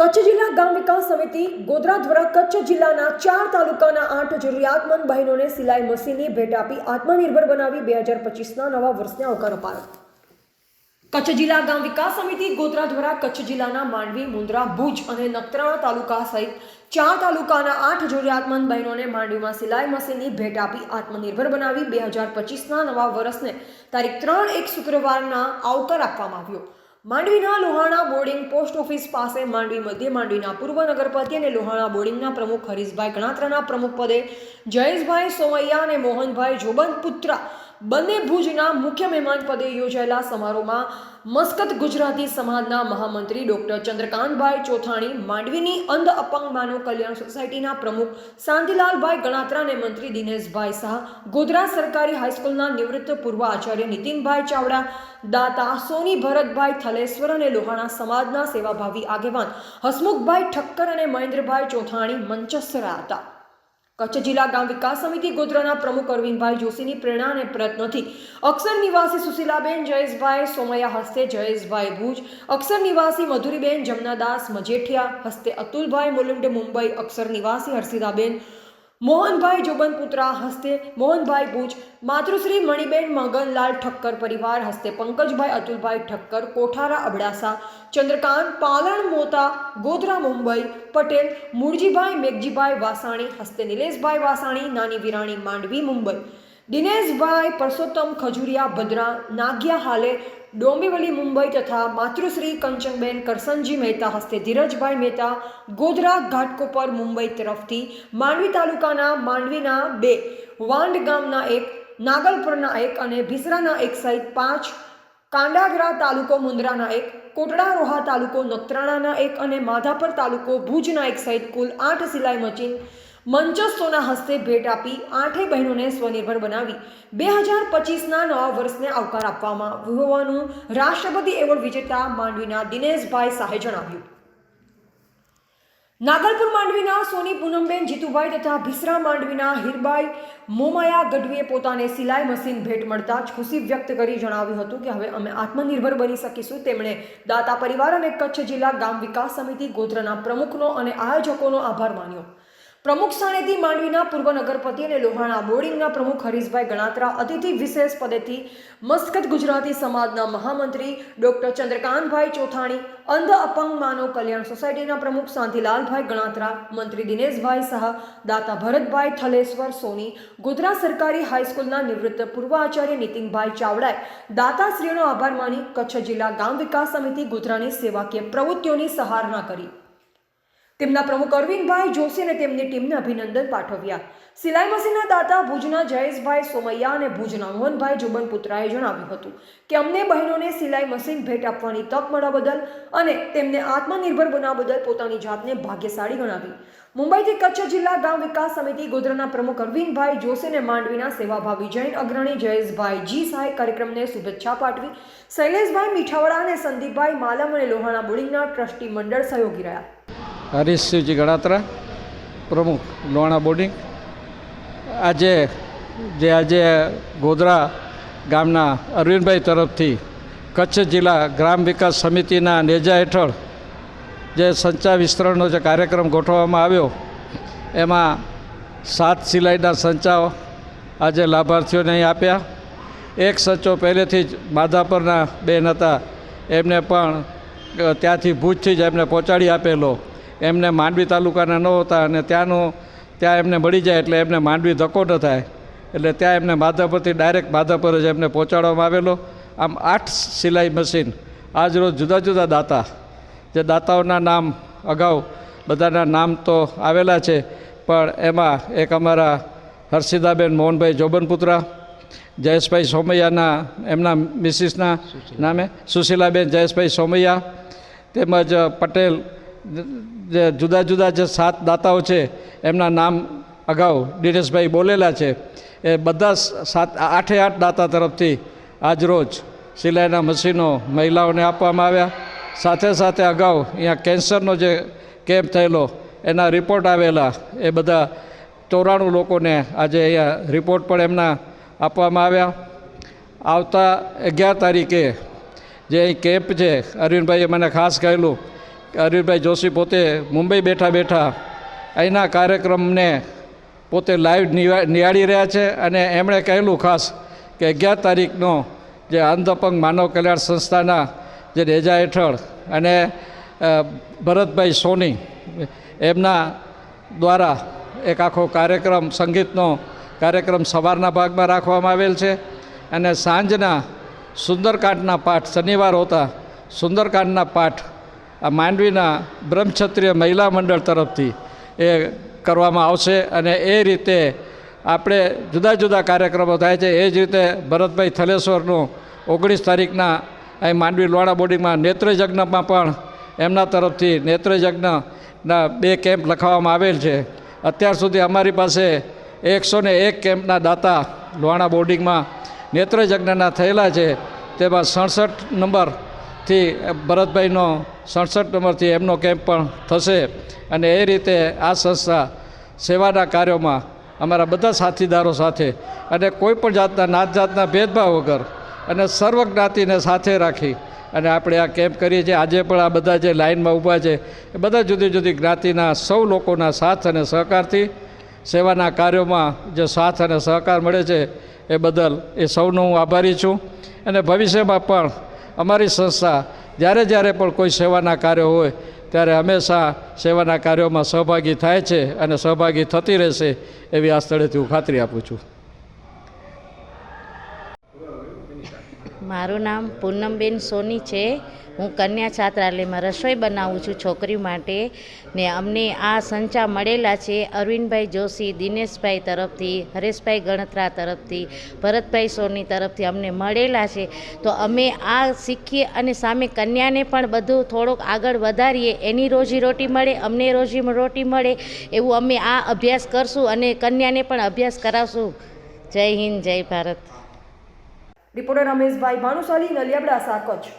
કચ્છ જિલ્લા ગામ વિકાસ સમિતિ ગોધરા દ્વારા કચ્છ જિલ્લાના ચાર તાલુકાના આઠ જરૂરિયાતમંદ બહેનોને સિલાઈ મશીનની ભેટ આપી આત્મનિર્ભર બનાવી બે હજાર પચીસના નવા વર્ષને આવકાર અપાયો. કચ્છ જિલ્લા ગામ વિકાસ સમિતિ ગોધરા દ્વારા કચ્છ જિલ્લાના માંડવી મુન્દ્રા ભુજ અને નખત્રાણા તાલુકા સહિત ચાર તાલુકાના આઠ જરૂરિયાતમંદ બહેનોને માંડવીમાં સિલાઈ મશીનની ભેટ આપી આત્મનિર્ભર બનાવી બે હજાર પચીસના નવા વર્ષને તારીખ ત્રણ એક શુક્રવારના આવકાર આપવામાં આવ્યો. માંડવીના લોહાણા બોર્ડિંગ પોસ્ટ ઓફિસ પાસે માંડવી મધ્ય માંડવીના પૂર્વ નગરપતિ અને લોહાણા બોર્ડિંગના પ્રમુખ હરીશભાઈ ગણાત્રાના પ્રમુખ પદે જયેશભાઈ સોમૈયા અને મોહનભાઈ જોબન પુત્રા બંને ભુજના મુખ્ય મહેમાન પદે યોજાયેલા સમારોહમાં મસ્કત ગુજરાતી સમાજના મહામંત્રી ડોક્ટર ચંદ્રકાંતભાઈ ચોથાણી, માંડવીની અંધ અપંગ માનવ કલ્યાણ સોસાયટીના પ્રમુખ શાંતિલાલભાઈ ગણાત્રા અને મંત્રી દિનેશભાઈ શાહ, ગોધરા સરકારી હાઈસ્કૂલના નિવૃત્ત પૂર્વ આચાર્ય નીતિનભાઈ ચાવડા, દાતા સોની ભરતભાઈ થલેશ્વર અને લોહાણા સમાજના સેવાભાવી આગેવાન હસમુખભાઈ ઠક્કર અને મહેન્દ્રભાઈ ચોથાણી મંચસ્થરા હતા. કચ્છ જિલ્લા ગામ વિકાસ સમિતિ ગોધરાના પ્રમુખ અરવિંદભાઈ જોશીની પ્રેરણા અને પ્રયત્નોથી અક્ષર નિવાસી સુશીલાબેન, જયેશભાઈ સોમૈયા હસ્તે, જયેશભાઈ ભુજ, અક્ષર નિવાસી મધુરીબેન, જમનાદાસ મજેઠિયા હસ્તે, અતુલભાઈ મુલુંડ, મુંબઈ અક્ષર નિવાસી હર્ષિદાબેન મોહનભાઈ જોબનપુત્રા હસ્તે મોહનભાઈ ભુજ, માતૃશ્રી મણિબેન મગનલાલ ઠક્કર પરિવાર હસ્તે પંકજભાઈ અતુલભાઈ ઠક્કર, કોઠારા અબડાસા, ચંદ્રકાંત પાલણ મોતા, ગોધરા મુંબઈ, પટેલ મૂળજીભાઈ મેઘજીભાઈ વાસાણી હસ્તે નિલેશભાઈ વાસાણી, નાની વિરાણી માંડવી મુંબઈ. દિનેશભાઈ પરસોત્તમ ખજુરિયા ભદ્રા, નાગિયા હાલે, ડોંબીવલી મુંબઈ તથા માતૃશ્રી કંચનબેન કરસનજી મહેતા હસ્તે ધીરજભાઈ મહેતા, ગોધરા ઘાટકોપર મુંબઈ તરફથી માંડવી તાલુકાના માંડવીના બે, વાંડ ગામના એક, નાગલપુરના એક અને ભીસરાના એક સહિત પાંચ, કાંડાગરા તાલુકો મુંદ્રાના એક, કોટડા રોહા તાલુકો નખત્રાણાના એક અને માધાપર તાલુકો ભુજના એક સહિત કુલ આઠ સિલાઈ મશીન મંચસ્થોના હસ્તે ભેટ આપી આઠેય બહેનોને સ્વનિર્ભર બનાવી બે હજાર પચીસના નવા વર્ષને આવકાર આપવામાં આવ્યો હોવાનું રાષ્ટ્રપતિ એવોર્ડ વિજેતા માંડવીના દિનેશભાઈ શાહે જણાવ્યું. નાગલપુર માંડવીના સોની પૂનમબેન જીતુભાઈ તથા ભીસરા માંડવીના હીરબાઈ મોમાયા ગઢવીએ પોતાને સિલાઈ મશીન ભેટ મળતા જ ખુશી વ્યક્ત કરી જણાવ્યું હતું કે હવે અમે આત્મનિર્ભર બની શકીશું. તેમણે દાતા પરિવાર અને કચ્છ જિલ્લા ગામ વિકાસ સમિતિ ગોધરાના પ્રમુખનો અને આયોજકોનો આભાર માન્યો. પ્રમુખ સ્થાનેથી માંડવીના પૂર્વ નગરપતિ અને લોહાણા બોર્ડિંગના પ્રમુખ હરીશભાઈ ગણાત્રા અતિથિ વિશેષ પદેથી મસ્કત ગુજરાતી સમાજના મહામંત્રી ડોક્ટર ચંદ્રકાંતભાઈ ચોથાણી, અંધ અપંગ માનવ કલ્યાણ સોસાયટીના પ્રમુખ શાંતિલાલભાઈ ગણાત્રા, મંત્રી દિનેશભાઈ શાહ, દાતા ભરતભાઈ થલેશ્વર સોની, ગોધરા સરકારી હાઈસ્કૂલના નિવૃત્ત પૂર્વ આચાર્ય નીતિનભાઈ ચાવડાએ દાતાશ્રીઓનો આભાર માની કચ્છ જિલ્લા ગામ વિકાસ સમિતિ ગોધરાની સેવાકીય પ્રવૃત્તિઓની સહારણા કરી. તેમના પ્રમુખ અરવિંદભાઈ જોશી અને તેમની ટીમને અભિનંદન પાઠવ્યા. સિલાઈ મશીનના દાતા ભુજના જયેશભાઈ સોમૈયા અને ભુજના મોહનભાઈ જોબનપુત્રાએ જણાવ્યું હતું કે અમને બહેનોને સિલાઈ મશીન ભેટ આપવાની તક મળવા બદલ અને તેમને આત્મનિર્ભર બનાવવા બદલ પોતાની જાતને ભાગ્યશાળી ગણાવી. મુંબઈથી કચ્છ જિલ્લા ગામ વિકાસ સમિતિ ગોધરાના પ્રમુખ અરવિંદભાઈ જોશીને માંડવીના સેવાભાવી જૈન અગ્રણી જયેશભાઈ જી સહાય કાર્યક્રમને શુભેચ્છા પાઠવી. શૈલેષભાઈ મીઠાવાડા અને સંદીપભાઈ માલમ અને લોહાણા બોર્ડિંગના ટ્રસ્ટી મંડળ સહયોગી રહ્યા. હરીશ શિવજી ગણાત્રા, પ્રમુખ લોણા બોર્ડિંગ. આજે, જે આજે ગોધરા ગામના અરવિંદભાઈ તરફથી કચ્છ જિલ્લા ગ્રામ વિકાસ સમિતિના નેજા હેઠળ જે સંચા વિસ્તરણનો જે કાર્યક્રમ ગોઠવવામાં આવ્યો, એમાં સાત સિલાઈના સંચાઓ આજે લાભાર્થીઓને અહીં આપ્યા. એક સંચો પહેલેથી જ માધાપરના બેન હતા, એમને પણ ત્યાંથી ભૂજથી જ એમને પહોંચાડી આપેલો. એમને માંડવી તાલુકાના ન હતા અને ત્યાંનું ત્યાં એમને મળી જાય એટલે એમને માંડવી ધક્કો ન થાય. એટલે ત્યાં એમને માધાપરથી ડાયરેક્ટ માધાપર જ એમને પહોંચાડવામાં આવેલો. આમ આઠ સિલાઈ મશીન આજ રોજ જુદા જુદા દાતા જે દાતાઓના નામ અગાઉ બધાના નામ તો આવેલા છે પણ એમાં એક અમારા હર્ષિદાબેન મોહનભાઈ જોબનપુત્રા જયેશભાઈ સોમૈયાના એમના મિસિસના નામે સુશીલાબેન જયેશભાઈ સોમૈયા તેમજ પટેલ જે જુદા જુદા જે સાત દાતાઓ છે, એમના નામ અગાઉ દિનેશભાઈ બોલેલા છે, એ બધા સાત, આઠે આઠ દાતા તરફથી આજરોજ સિલાઈના મશીનો મહિલાઓને આપવામાં આવ્યા. સાથે સાથે અગાઉ અહીંયા કેન્સરનો જે કેમ્પ થયેલો, એના રિપોર્ટ આવેલા, એ બધા ચોરાણું લોકોને આજે અહીંયા રિપોર્ટ પણ એમના આપવામાં આવ્યા. આવતા અગિયાર તારીખે જે અહીં કેમ્પ છે, અરવિંદભાઈએ મને ખાસ કહેલું અરવિંદભાઈ જોશી પોતે મુંબઈ બેઠા બેઠા અહીંના કાર્યક્રમને પોતે લાઈવ નિહાળી રહ્યા છે અને એમણે કહેલું ખાસ કે અગિયાર તારીખનો જે અંધપંગ માનવ કલ્યાણ સંસ્થાના જે રેજા હેઠળ અને ભરતભાઈ સોની એમના દ્વારા એક આખો કાર્યક્રમ, સંગીતનો કાર્યક્રમ સવારના ભાગમાં રાખવામાં આવેલ છે અને સાંજના સુંદરકાંડના પાઠ, શનિવાર હોતા સુંદરકાંડના પાઠ આ માંડવીના બ્રહ્મક્ષત્રિય મહિલા મંડળ તરફથી એ કરવામાં આવશે અને એ રીતે આપણે જુદા જુદા કાર્યક્રમો થાય છે. એ જ રીતે ભરતભાઈ થલેશ્વરનું ઓગણીસ તારીખના અહીં માંડવી લોડા બોર્ડિંગમાં નેત્રયજ્ઞમાં પણ એમના તરફથી નેત્રયજ્ઞના બે કેમ્પ લખાવવામાં આવેલ છે. અત્યાર સુધી અમારી પાસે એકસો ને એક કેમ્પના દાતા લોણા બોર્ડિંગમાં નેત્રયજ્ઞના થયેલા છે. તેમાં સડસઠ નંબરથી ભરતભાઈનો સડસઠ નંબરથી એમનો કેમ્પ પણ થશે. અને એ રીતે આ સંસ્થા સેવાના કાર્યોમાં અમારા બધા સાથીદારો સાથે અને કોઈ પણ જાતના નાત જાતના ભેદભાવ વગર અને સર્વ જ્ઞાતિને સાથે રાખી અને આપણે આ કેમ્પ કરીએ છીએ. આજે પણ આ બધા જે લાઇનમાં ઊભા છે, એ બધા જુદી જુદી જ્ઞાતિના સૌ લોકોના સાથ અને સહકારથી સેવાના કાર્યોમાં જે સાથ અને સહકાર મળે છે, એ બદલ એ સૌનો હું આભારી છું. અને ભવિષ્યમાં પણ અમારી સંસ્થા જ્યારે જ્યારે પણ કોઈ સેવાના કાર્યો હોય, ત્યારે હંમેશા સેવાના કાર્યોમાં સહભાગી થાય છે અને સહભાગી થતી રહેશે એવી આ સ્થળેથી હું ખાતરી આપું છું. મારું નામ પૂનમબેન સોની છે. હું કન્યા છાત્રાલયમાં રસોઈ બનાવું છું છોકરીઓ માટે ને અમને આ સંચા મળેલા છે અરવિંદભાઈ જોશી, દિનેશભાઈ તરફથી, હરેશભાઈ ગણત્રા તરફથી, ભરતભાઈ સોની તરફથી અમને મળેલા છે. તો અમે આ શીખીએ અને સામે કન્યાને પણ બધું થોડોક આગળ વધારીએ. એની રોજીરોટી મળે, અમને રોજી રોટી મળે એવું અમે આ અભ્યાસ કરશું અને કન્યાને પણ અભ્યાસ કરાવશું. જય હિન્દ, જય ભારત. રિપોર્ટર રમેશભાઈ ભાનુશાલી નલિયાબડા કચ્છ